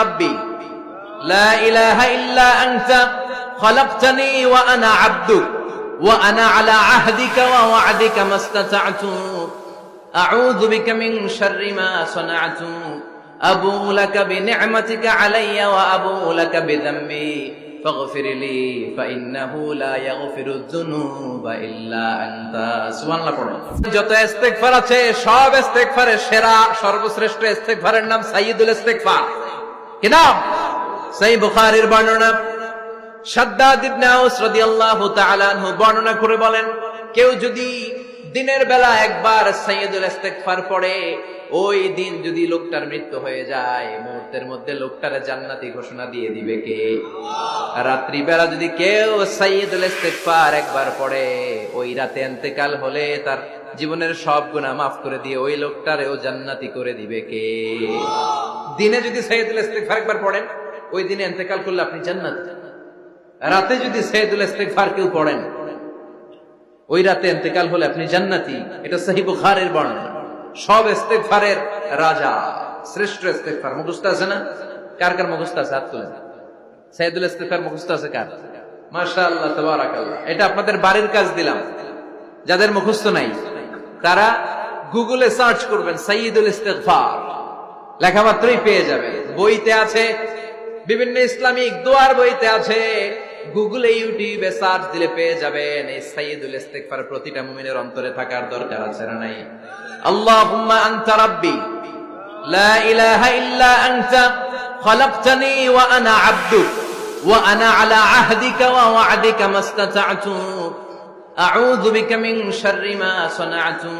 ربي لا إله إلا أنت خلقتني وأنا عبدك وأنا على عهدك ووعدك ما استطعت أعوذ بك من شر ما صنعت أبو لك بنعمتك علي وأبو لك بذنبي فاغفر لي فإنه لا يغفر الذنوب إلا أنت سبحان الله পড়ো যত ইস্তেগফার আছে সব ইস্তেগফারের সেরা সর্বশ্রেষ্ঠ ইস্তেগফারের নাম সাইয়্যিদুল ইস্তেগফার কি নাম সহিহ বর্ণনা। বর্ণনা করে বলেন, কেউ যদি দিনের বেলা একবার সাইয়্যিদুল ইস্তেগফার পড়ে, ওই দিন যদি লোকটার মৃত্যু হয়ে যায়, মুহূর্তের মধ্যে লোকটার জান্নাতি ঘোষণা দিয়ে দিবে কে? রাত্রি বেলা যদি কেউ সাইয়্যিদুল ইস্তেগফার একবার পড়ে, ওই রাতে ইন্তেকাল হলে তার জীবনের সব গুনাহ মাফ করে দিয়ে ওই লোকটারেও জান্নাতি করে দিবে কে? দিনে যদি সাইয়্যিদুল ইস্তেগফার একবার পড়েন, ওই দিনে ইন্তেকাল করলে আপনি জান্নাত। রাতে যদি সাইয়্যিদুল ইস্তেগফার কেউ পড়েন, ওই রাতে ইন্তেকাল হলে আপনি জান্নাতি। এটা সহিহ বুখারীর বর্ণনা। সব ইস্তেগফারের রাজা, শ্রেষ্ঠ ইস্তেগফার। মুখস্থ আছে না? কার কার মুখস্থ আছে? হাত তুলেন। সাইয়্যিদুল ইস্তেগফার মুখস্থ আছে কার? মাশাআল্লাহ, তাবারাকাল্লাহ। এটা আপনাদের বাড়ির কাজ দিলাম। যাদের মুখস্থ নাই, তারা গুগলে সার্চ করবেন সাইয়্যিদুল ইস্তেগফার লেখামাত্রই পেয়ে যাবে। বইতে আছে, বিভিন্ন ইসলামিক দোয়ার বইতে আছে। গুগলে, ইউটিউবে সার্চ দিলে পেয়ে যাবেন। এই সাইয়্যিদুল ইস্তেগফার প্রতিটা মুমিনের অন্তরে থাকার দরকার আছে না নাই? আল্লাহুম্মা আনতা রাব্বি, লা ইলাহা ইল্লা আনতা, খলাকতানি ওয়া আনা আবদুক, ওয়া আনা আলা আহদিকা ওয়া ওয়া'দিকা মাস্তাতা'তু। আউযু বিকা মিন শাররি মা সানা'তু।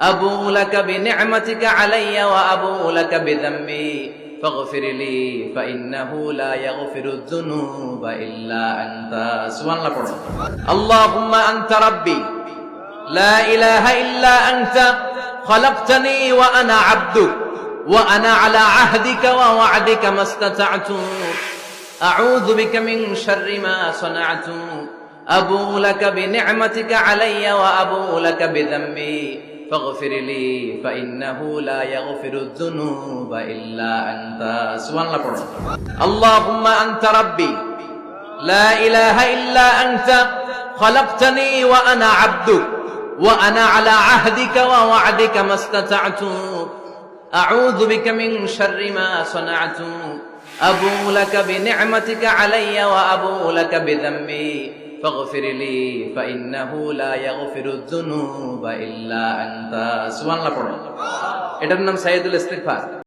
أبوء لك بنعمتك علي وأبوء لك بذنبي فاغفر لي فإنه لا يغفر الذنوب إلا أنت سبحان الله قرآن اللهم أنت ربي لا إله إلا أنت خلقتني وأنا عبدك وأنا على عهدك ووعدك ما استطعت أعوذ بك من شر ما صنعت أبوء لك بنعمتك علي وأبوء لك بذنبي فاغفر لي فإنه لا يغفر الذنوب إلا أنت سبحان الله পড়ো اللهم أنت ربي لا إله إلا أنت خلقتني وأنا عبدك وأنا على عهدك ووعدك ما استطعت أعوذ بك من شر ما صنعت أبو لك بنعمتك علي وأبو لك بذنبي فاغفر لي فإنه لا يغفر الذنوب إلا أنت سبحان الله পড়ো এটার নাম সাইয়্যিদুল ইস্তিগফার